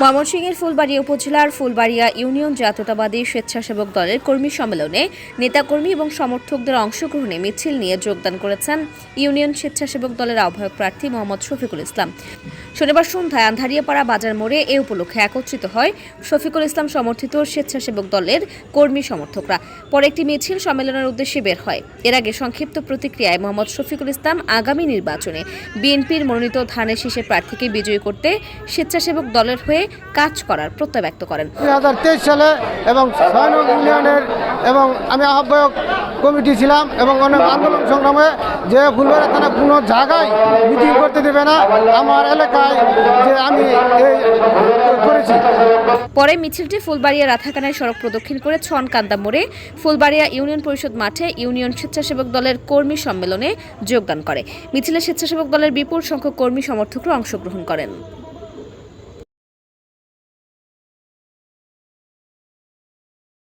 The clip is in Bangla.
ময়মনসিংহের ফুলবাড়িয়া উপজেলার ফুলবাড়িয়া ইউনিয়ন জাতীয়তাবাদী স্বেচ্ছাসেবক দলের কর্মী সম্মেলনে নেতাকর্মী এবং সমর্থকদের অংশগ্রহণে মিছিল নিয়ে যোগদান করেছেন ইউনিয়ন স্বেচ্ছাসেবক দলের আহ্বায়ক প্রার্থী মোহাম্মদ শফিকুল ইসলাম। শনিবার সন্ধ্যায় আন্ধারিয়াপাড়া বাজার মোড়ে এ উপলক্ষে একত্রিত হয় শফিকুল ইসলাম সমর্থিত স্বেচ্ছাসেবক দলের কর্মী সমর্থকরা। পরে একটি মিছিল সম্মেলনের উদ্দেশ্যে বের হয়। এর আগে সংক্ষিপ্ত প্রতিক্রিয়ায় মোহাম্মদ শফিকুল ইসলাম আগামী নির্বাচনে বিএনপির মনোনীত ধানের শীষের প্রার্থীকে বিজয়ী করতে স্বেচ্ছাসেবক দলের হয়ে কাজ করার প্রত্যয় ব্যক্ত করেন। দুই হাজার তেইশ সালে এবং ইউনিয়নের এবং আমি আহ্বায়ক কমিটি ছিলাম এবং অনেক আন্দোলন সংগ্রামে যে ফুলবাড়ি থানা কোনো জায়গায় মিটিং করতে দেবে না, আমার এলাকায় যে আমি এই করেছি। পরে মিছিলটি ফুলবাড়িয়া রাধাকানায় সড়ক প্রদক্ষিণ করে ছনকান্দা মোড়ে ফুলবাড়িয়া ইউনিয়ন পরিষদ মাঠে ইউনিয়ন স্বেচ্ছাসেবক দলের কর্মী সম্মেলনে যোগদান করে। মিছিলে স্বেচ্ছাসেবক দলের বিপুল সংখ্যক কর্মী সমর্থকরা অংশগ্রহণ করেন।